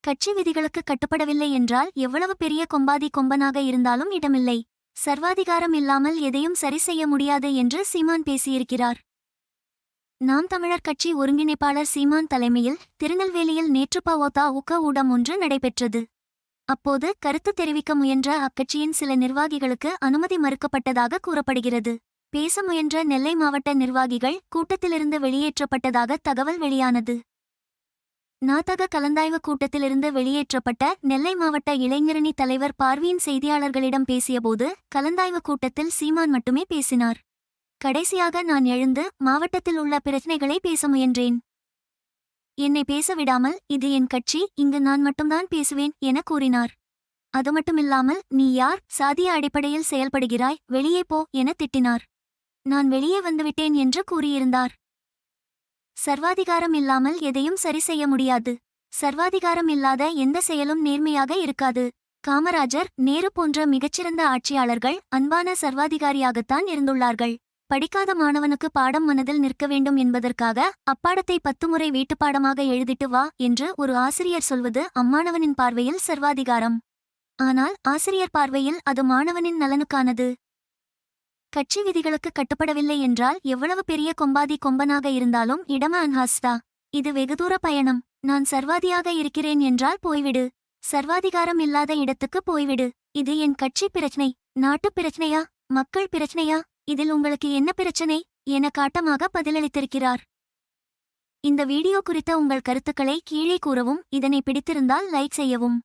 கட்சி விதிகளுக்கு கட்டுப்படவில்லை என்றால் எவ்வளவு பெரிய கொம்பாதி கொம்பனாக இருந்தாலும் இடமில்லை. சர்வாதிகாரம் இல்லாமல் எதையும் சரி செய்ய முடியாது என்று சீமான் பேசியிருக்கிறார். நாம் தமிழர் கட்சி ஒருங்கிணைப்பாளர் சீமான் தலைமையில் திருநெல்வேலியில் நேற்று பவோதா உக்க ஊடம் ஒன்று நடைபெற்றது. அப்போது கருத்து தெரிவிக்க முயன்ற அக்கட்சியின் சில நிர்வாகிகளுக்கு அனுமதி மறுக்கப்பட்டதாக கூறப்படுகிறது. பேச முயன்ற நெல்லை மாவட்ட நிர்வாகிகள் கூட்டத்திலிருந்து வெளியேற்றப்பட்டதாக தகவல் வெளியானது. நாத்தக கலந்தாய்வு கூட்டத்திலிருந்து வெளியேற்றப்பட்ட நெல்லை மாவட்ட இளைஞரணி தலைவர் பார்வியின் செய்தியாளர்களிடம் பேசியபோது கலந்தாய்வு கூட்டத்தில் சீமான் மட்டுமே பேசினார். கடைசியாக நான் எழுந்து மாவட்டத்தில் உள்ள பிரச்சனைகளை பேச முயன்றேன். என்னை பேச விடாமல் இது என் கட்சி இங்கு நான் மட்டும்தான் பேசுவேன் என கூறினார். அது மட்டுமில்லாமல் நீ யார் சாதிய அடிப்படையில் செயல்படுகிறாய் வெளியே போ என திட்டினார். நான் வெளியே வந்துவிட்டேன் என்று கூறியிருந்தார். சர்வாதிகாரம் இல்லாமல் எதையும் சரி செய்ய முடியாது. சர்வாதிகாரம் இல்லாத எந்த செயலும் நேர்மையாக இருக்காது. காமராஜர் நேரு போன்ற மிகச்சிறந்த ஆட்சியாளர்கள் அன்பான சர்வாதிகாரியாகத்தான் இருந்துள்ளார்கள். படிக்காத மாணவனுக்கு பாடம் மனதில் நிற்க வேண்டும் என்பதற்காக அப்பாடத்தை பத்து முறை வீட்டுப்பாடமாக எழுதிட்டு வா என்று ஒரு ஆசிரியர் சொல்வது அம்மாணவனின் பார்வையில் சர்வாதிகாரம். ஆனால் ஆசிரியர் பார்வையில் அது மாணவனின் நலனுக்கானது. கட்சி விதிகளுக்கு கட்டுப்படவில்லை என்றால் எவ்வளவு பெரிய கொம்பாதி கொம்பனாக இருந்தாலும் இடம அன்ஹாஸ்தா. இது வெகுதூர பயணம். நான் சர்வாதியாக இருக்கிறேன் என்றால் போய்விடு. சர்வாதிகாரம் இல்லாத இடத்துக்கு போய்விடு. இது என் கட்சி பிரச்சனை நாட்டுப் பிரச்சனையா மக்கள் பிரச்சனையா இதில் உங்களுக்கு என்ன பிரச்சனை என காட்டமாக பதிலளித்திருக்கிறார். இந்த வீடியோ குறித்த உங்கள் கருத்துக்களை கீழே கூறவும் இதனை பிடித்திருந்தால் லைக் செய்யவும்.